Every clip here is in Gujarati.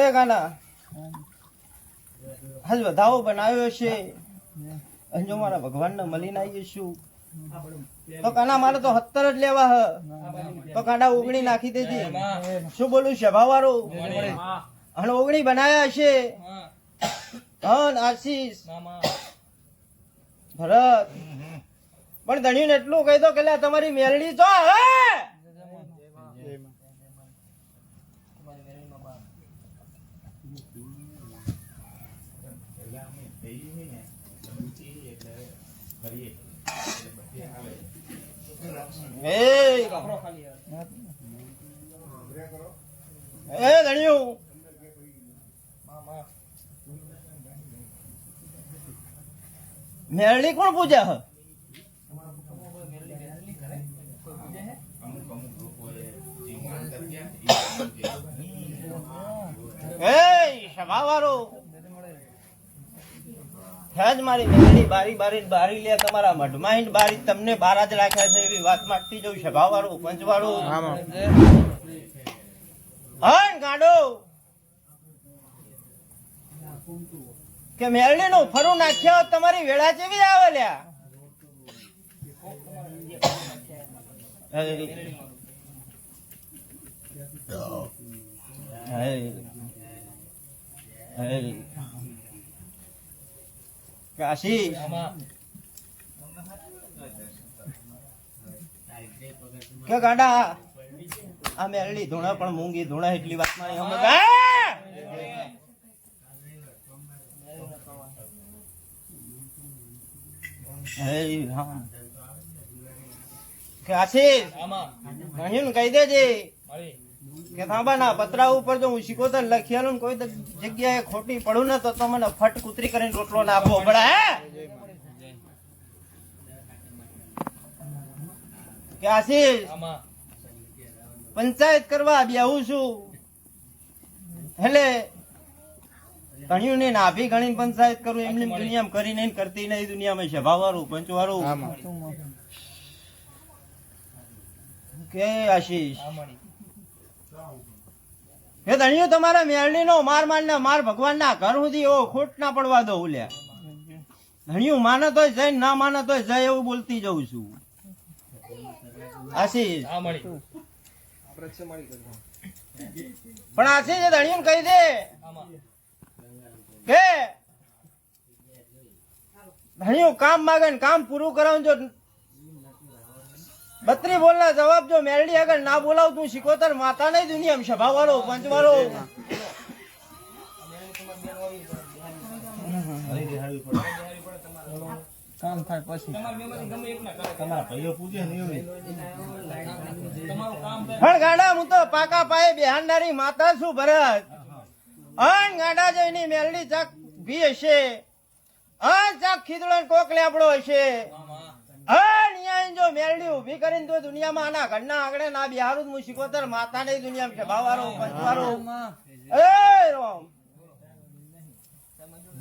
છે હે ગાના? આજ વધાવો બનાવ્યો છે. જો મારા ભગવાનને મળીને આવીએ શું તો કાના, મારે તો હત્તર જ લેવા હ. તો કાંડા ઓગણી નાખી દેજે. શું બોલું સભાવાળો અને ઓગણી બનાયા છે. ધન, આશીષ, ભરત. પણ ધણ્યું એટલું કહી દો કે તમારી મેલડી તો હે! એ એ ધણ્યું. મેરડી કોણ પૂજા હ? એ સભાવાળો હેજ મારી મેરડી બારી બારી બારી લે તમારા મઢમાં હિંડ બારી તમને બાર જ રાખ્યા છે એવી વાત માંગતી જઉં સભાવાળો પંચવાળો. હા ગાડો. કે મેરડી નું ફરું નાખ્યા તમારી વેળા જેવી આવે લ્યા હે. હે. કાશી કે મૂંગી ધૂણા એટલી વાતમાં નહીં સમજ આ! હે, હા. કે આશીષ ગણ્યું કહી દેજે કે થાંબાના પતરા ઉપર જો હું શીખોતર લખેલું કોઈ જગ્યાએ ખોટી પડું ને તો તમને ફટ કૂતરી કરીને રોટલો ના આપવો પડે હે? કે આશીષ પંચાયત કરવા બેહું છું. એટલે ગણ્યું ને નાભી ગણીને પંચાયત કરું એમની દુનિયામાં કરી નહીં કરતી નહીં દુનિયામાં સભાવાળું પંચવાળું. કે આશીષ હે ધણિયું તમારા મેરડી નો માર માર ને માર ભગવાન ના ઘર સુધી એવો ખોટ ના પડવા દો ઉલ્યા ધણિયું માને તોય જય ના માને તોય જય એવું બોલતી જઉં છું. આશીષ. પણ આશીષ એ ધણિયું કહી દે. કે ધણિયું કામ માગે ને કામ પૂરું કરાવું જો બત્રી બોલના જવાબ જો મેરડી આગળ ના બોલાવ તું શીખોતર માતા નહીં વાળો પંચ વાળો કામ થાય પછી. પણ ગાડા હું તો પાકા પાયે બિહારનારી માતા છું ભરત. અન ગાડા જઈને મેલડી ચાક ભી હશે. અન ચાક ખીદડો ને કોક લેબડો હશે. ન્યાય જો મેલડી ઊભી કરીને તો દુનિયામાં આના ઘરના આગળ ના બિહારું હું શીખોતર માતા નહીં દુનિયામાં છે ભાવારો પંચવારો. એ, રામ.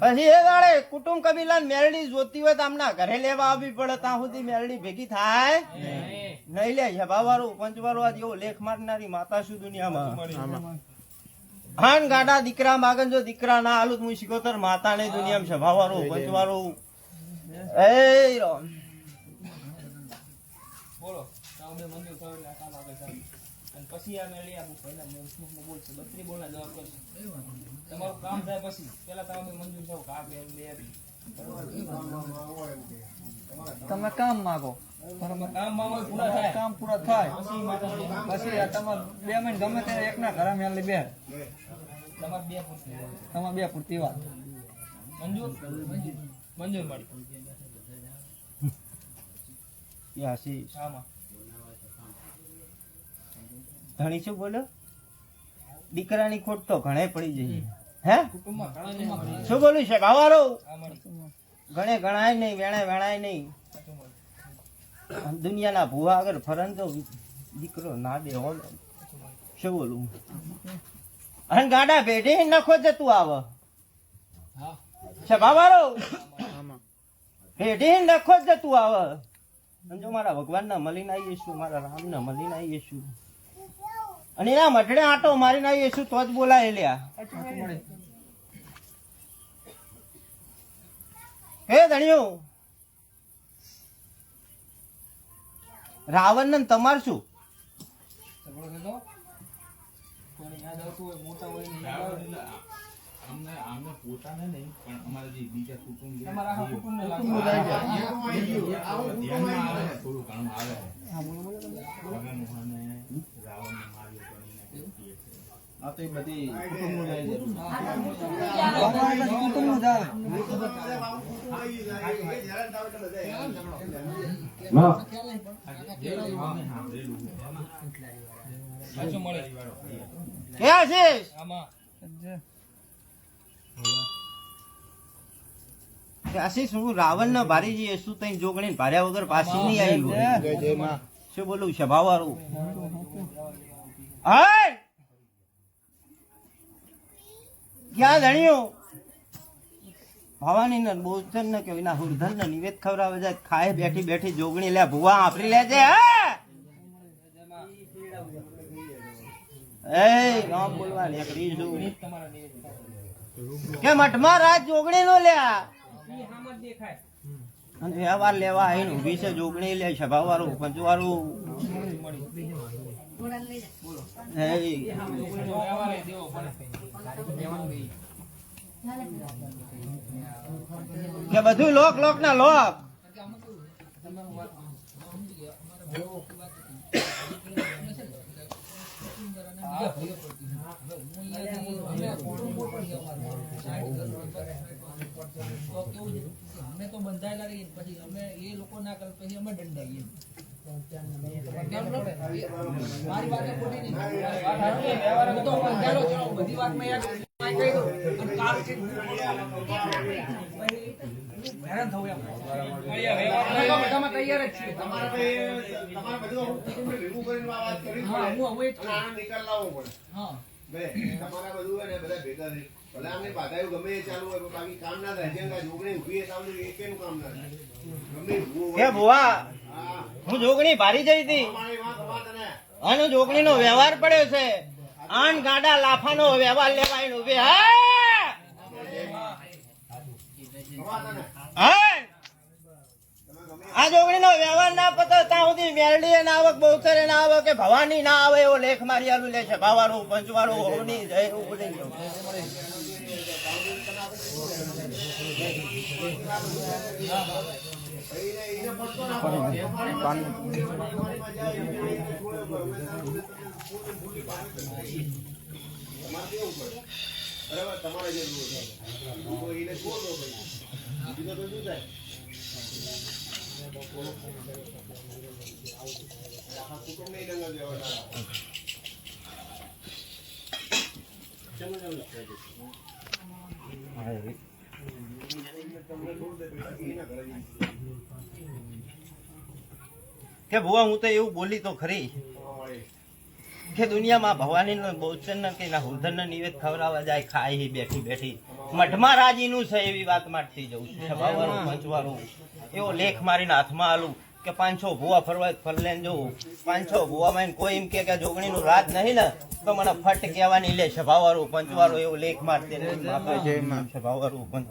પછી કુટુંબ કબીલા મેલડી જોતી હોય તો આમના ઘરે લેવા આવવી પડે, ત્યાં સુધી મેલડી ભેગી થાય નહીં લે સભાવાળું પંચવાળું આ જેવો લેખ મારનારી માતા શું દુનિયામાં? હાન ગાડા દીકરા માગન જો દીકરા ના આલું હું શીખોતર માતા નહીં દુનિયામાં સભાવાળું પંચવાળું એ, રામ. બે થયો એટલે કામ આવે ચાલે. અને પછી આ મેળી આપું પહેલા મેં ઉષ્મકમાં બોલશે. બત્રી બોલના જવાબ કરશે. તમારું કામ થાય પછી. પેલા તમે મંજૂર થાવ કા બે બે તમે કામ માગો. કામ પૂરા થાય. કામ પૂરા થાય. પછી તમારે બે મહિને ગમે ત્યારે એકના ઘરે મેલી બે. તમારે બે પૂછવું તમારે બે પૂરતી વાત. મંજૂર? મંજૂર મળી. આશીષ આમાં ધણી શું બોલો? દીકરાની ખોટ તો ઘણે પડી જઈએ હે? મળી. શું બોલું છે? ગાવારો? ઘણે ગણાય નહીં વેણે વેણાય નહીં. દુનિયાના ભૂવા આગળ ફરન તો દીકરો ના દે હો શું બોલું? અને ગાડા પેઢી નખો જતું આવ. હા. છે બાબારો પેઢી નખો જતું આવ. જો મારા ભગવાન ના મળીને આવીએ છું મારા રામ ના મળીને આવીએ છું અને એના મઢડે આટો મારીને આવીએ શું તો જ બોલાય લ્યા. હે ધણિયું રાવણ ને તમાર શું? આવે. તો છે. ક્યાં છે આશીષ હું રાવણ ના ભારીજી શું તઈ જોગણી ભાર્યા વગર પાછી નહીં આવી શું બોલું સભા વાળું હાય! ક્યાં ધણ્યો ભવાની ને બોધન ને કે એના હુરધન ને નિવેદ ખવડાવે જાય ખાય બેઠી બેઠી જોગણી લે ભુવા આપરી લેજે હા? એ નામ બોલવા નીકળી છું કે મઠમાં રાત જોગણી નો લ્યા અને વ્યવહાર લેવા આવીને ઊભી છે જોગણી લે સભા વાળું કે બધું લોક લોક. ના લોક અમે તો બંધાયેલા રહીએ પછી અમે એ લોકો ના કરે પછી અમે દંડાઈએ. મારી વાત ખોટી નહીં. હું તો બંધાયેલો છું. બધી વાતમાં યાર માય કહી દઉં. અને કાલ છે. હેરાન થવું એમ. બધામાં તૈયાર જ છીએ. તમારે બધું ભેગું કરીને વાત કરી હા, હું હવે નિકાલ લાવવો પડે હા બે તમારા બધું બધા ભેગા ભલે આમને બાધાયું ગમે એ ચાલુ હોય બાકી કામ ના થાય. જેમ જોગણી ઊભી છે સામે કેમ કામ ના થાય. ગમે એ ભુવા હું. જોગણી ભારી જઈ હતી. અને જોગણી નો વ્યવહાર પડ્યો છે. આન ગાડા લાફાનો વ્યવહાર લેવાય ઊભી હા! જોગણી નો પતો ત્યાં સુધી મેરડી ના આવે કે ભવાની ના આવે એવો લેખ મારી આલું લે છે ભાવાળું પંચવાળું હોવની જય એવું. તમારે જે એને છોડ ભાઈ બીજું તો શું થાય કે ભુવા, હું તો એવું બોલી તો ખરી. કે દુનિયામાં ભવાની નો બહુચર કે ના હુરધન નિવેદ ખવડાવવા જાય, ખાય બેઠી બેઠી. મઠમાં રાજીનું છે એવી વાત માંગતી જઉં છું. સભાવાળું પંચવાળું. એવો લેખ મારીને હાથમાં આલું કે પાંચસો ભુવા ફરવા ફરલે જવું પાંચસો ભુવા માં કોઈ એમ કે કે જોગણી નું રાત નહીં ને તો મને ફટ કહેવાની લે સભાવાળું પંચવાળું એવું લેખ મારતી સભાવાળું પંચ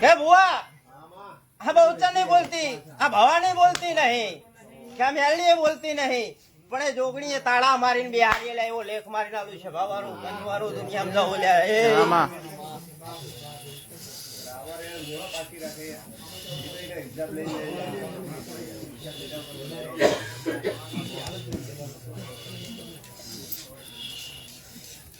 હે બુઆ આ બહુચા નહીં બોલતી. આ ભવા નહીં બોલતી નહીં. કે આ મેલડી બોલતી નહીં. પણ એ જોગણીએ તાળા મારીને બે હારી એવો લેખ મારી આવ્યું છે ભાવારું કંજવારું દુનિયામાં જવું લ્યા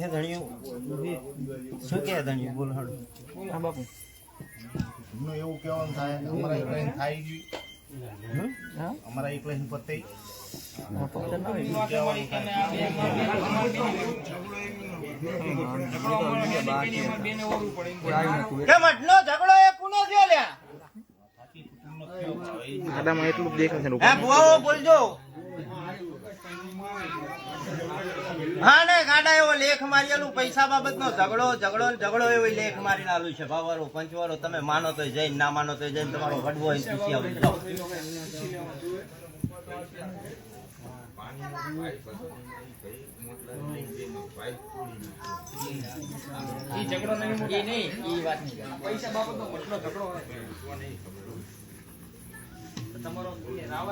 એ ધણિયું શું કે ધણિયું બોલ હાડું હા બાપુ. એમનું એવું કહેવાનું થાય અમારા એકલા થાય ગયું અમારા એકલા પતે. કે ઝઘડો એ કુનો થયો લ્યા? હે બોલજો. હા ને ગાડા એવો લેખ મારી પૈસા બાબતનો ઝઘડો ઝઘડો ને ઝઘડો એવો લેખ મારી આલું છે. ભાવારો પંચવારો તમે માનો તો જઈને ના માનો તો જઈને તમારો વડવો હોય પૂછી આવજો ઝઘડો નહીં મોટો. એ નહીં એ વાત નહીં પૈસા બાબતનો મસલો ઝઘડો તમારો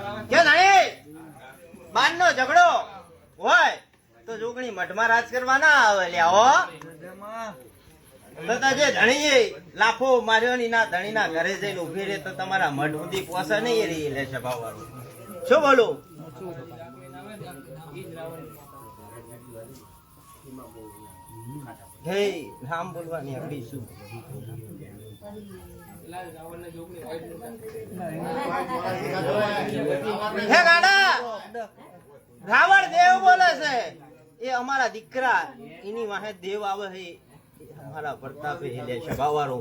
આવે? કે નહીં બાર નો ઝઘડો હોય. તો જોગણી મઠમાં રાજ કરવા ના આવે લ્યા તો જે ધણી લાફો માર્યો ની ના ધણી ના ઘરે જઈને ઊભી રહે તો તમારા મઠ સુધી પોસે નહીં રહી લેશે ભાવવાળું શું બોલો? નામ બોલવાની આપડી રાવણ દેવ બોલે છે. એ અમારા દીકરા એની વાહે દેવ આવે હે અમારા પ્રતાપે લે બાવારો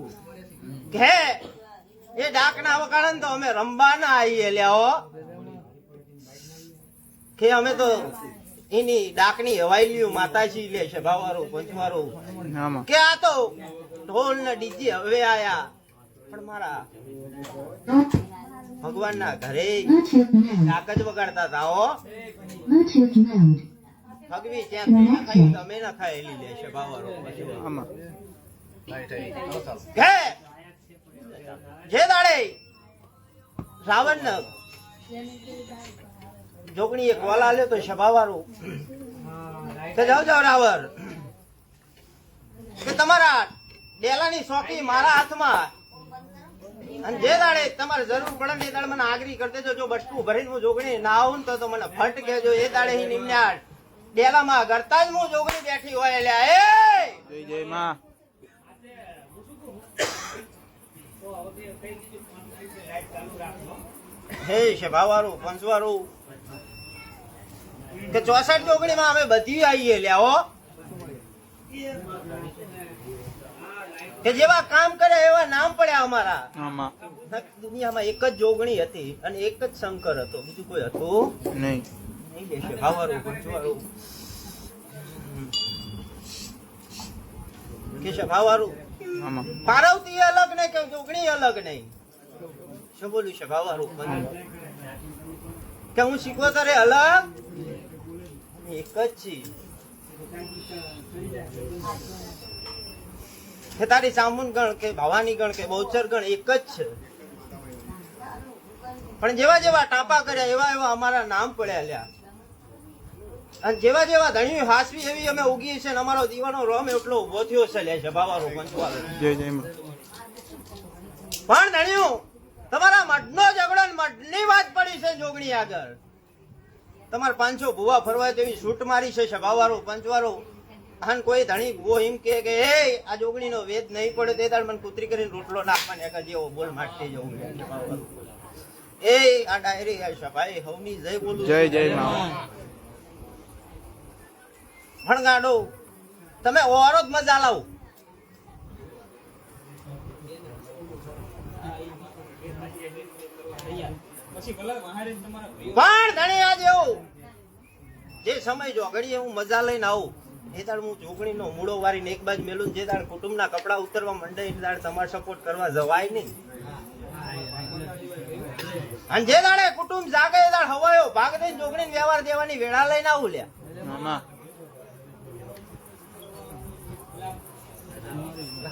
કે એ ડાકના વકાળન તો અમે રંબાના આવીએ લ્યાઓ કે અમે તો એની ડાકની હવાઈલ્યું માતાજી લે છે પંચવાળો. પંચવારો કે આ તો ઢોલ ને ડીજી હવે આયા. પણ મારા ભગવાનના ઘરે ડાક જ વગાડતા હતા ખાઈ તમે ના ખાયેલી લે છે બાવારો જે દાડે રાવણ ને જોગણી એક કોલ આલ્યો તો સભાવાળું કે જાઓ જાઓ રાવણ. કે તમારા ડેલાની સોકી મારા હાથમાં. અને જે દાડે તમારે જરૂર પડે ને એ દાડે મને આગરી કરી દેજો. જો બસતું ભરીને હું જોગણી ના આવું ને તો તો મને ફટ કહેજો. એ દાડે નિમ્યાડ ડેલામાં ગરતા જ હું જોગણી બેઠી હોય લ્યા એ! હે સભાવાળું પંચવાળું. કે ચોસઠ જોગણીમાં અમે બધી આવીએ લ્યા હો. કે જેવા કામ કરે એવા નામ પડ્યા અમારા. દુનિયામાં એક જ જોગણી હતી અને એક જ શંકર હતો બીજું કોઈ હતું નહીં. તારી સામુન ગણ કે ભાવાની ગણ કે બહુચર ગણ એક જ છે પણ જેવા જેવા ટાપા કર્યા, એવા એવા અમારા નામ પડ્યા લ્યા. અને જેવા જેવા ધણી હાસવી એવી અમે ઉગી છે ને અમારો દીવાનો રોમ એટલો ઊભો થયો છે લે છે બાવારો પંચવાલો પણ ધણિયું તમારા મઢનો ઝઘડો મઢની વાત પડી છે જોગણી આગળ. તમારે પાંચસો ભૂવા ફરવા તેવી છૂટ મારી છે સભાવાળો પંચવાળો. અને કોઈ ધણી ભૂવો એમ કે કે હે આ જોગણી નો વેદ નહીં પડે તે તાર મને કૂતરી કરીને રોટલો નાખવાની આગળ જેવો બોલ માટી જવું એ આ ડાયરી આ સભાઈ હવની જય બોલું જય જય ભણગાડો. તમે ઓરો જ મજા લાવો. પણ ધણી આજ એવું જે સમય જો ઘડીએ હું મજા લઈને આવું. એ દાડ હું જોગણીનો મૂળો વારીને એક બાજુ મેલું જે દાડ કુટુંબના કપડા ઉતરવા મંડે એ દાડ તમારે સપોર્ટ કરવા જવાય નહીં. અને જે દાડે કુટુંબ જાગે એ દાડ હવાયો. ભાગ દઈને જોગણી વ્યવહાર દેવાની વેળા લઈને આવું લ્યા.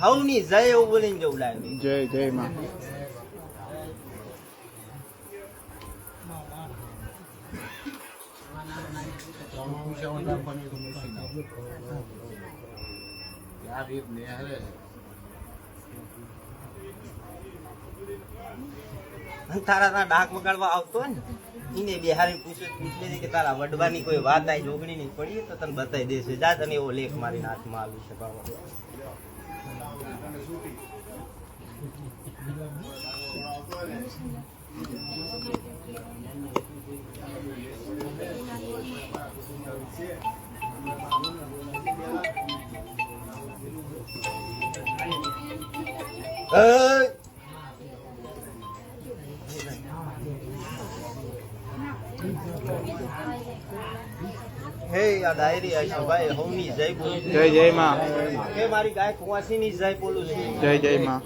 હવની જય એવું બોલીને જવું લાગે. અને તારા તારા ડાક વગાડવા આવતો હોય ને એને બિહારી પૂછે કે તારા વડવાની કોઈ વાત આ જોગણી નહીં પડી તો તને બતાવી દેશે. જા તને એવો લેખ મારી હાથમાં આવી છે બાબા અય! હે આ ડાયરી આશો ભાઈ હોની જય બોલું જય જય માં કે મારી ગાય કુવાસી ની જય બોલું છું જય જય માં